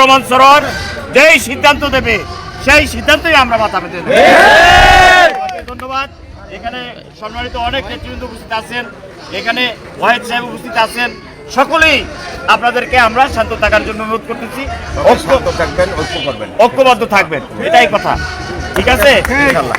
বর্তমান সরোয়ার যেই সিদ্ধান্ত দেবে সেই সিদ্ধান্তই আমরা মাথা পেতে। ধন্যবাদ। এখানে সম্মানিত অনেক নেতৃবৃন্দ উপস্থিত আছেন এখানে ওয়াহেদ সাহেব উপস্থিত আছেন। সকলেই আপনাদেরকে আমরা শান্ত থাকার জন্য অনুরোধ করতেছি। ঐক্যবদ্ধ থাকবেন ঐক্যবদ্ধ থাকবেন এটাই কথা। ঠিক আছে? ইনশাআল্লাহ।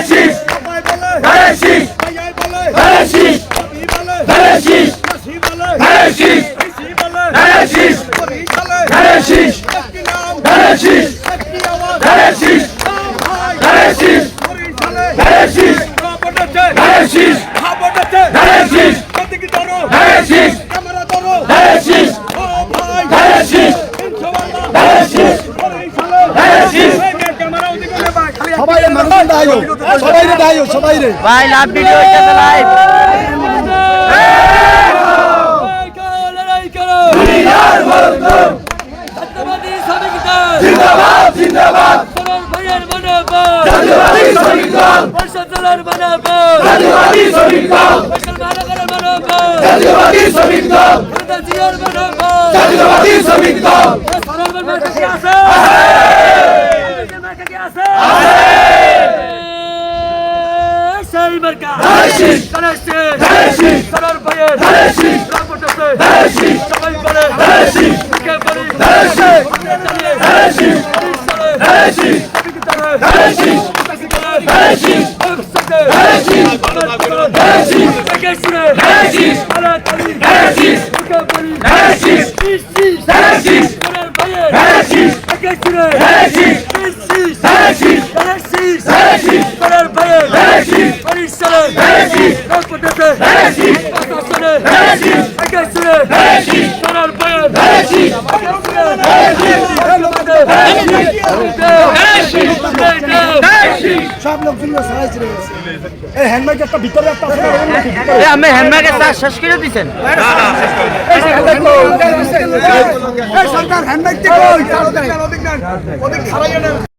ধানের শীষ ধানের শীষ ধানের শীষ ধানের শীষ ধানের শীষ ধানের শীষ ধানের শীষ ধানের শীষ ধানের শীষ ধানের শীষ ধানের শীষ ধানের শীষ ধানের শীষ ধানের সবাই রে ডাইও সবাই রে। ভাই লাভ ভিডিও হইতাছে লাইভ জিন্দাবাদ জিন্দাবাদ ভাইয়ের মনোবল জাতীয়বাদী শ্রমিক দল। পরিষদের মনোবল জাতীয়বাদী শ্রমিক দল। পরিষদের মনোবল জাতীয়বাদী শ্রমিক দল। জাতীয়বাদী শ্রমিক দল আছে? জয় বারকা জয় শ্রী জয় শ্রী জয় শ্রী সরার ভাইয়ে জয় শ্রী রামপটতে জয় শ্রী সবাই বলে জয় শ্রী কে বলি জয় শ্রী জয় শ্রী জয় শ্রী জয় শ্রী জয় শ্রী Hey, Jesus! সব লোক এই হ্যান্ডমাইক একটা ভিতরে একটা আমি হ্যান্ডমাইকের কাজ শেষ করে দিচ্ছেন সরকার হ্যান্ডমাইক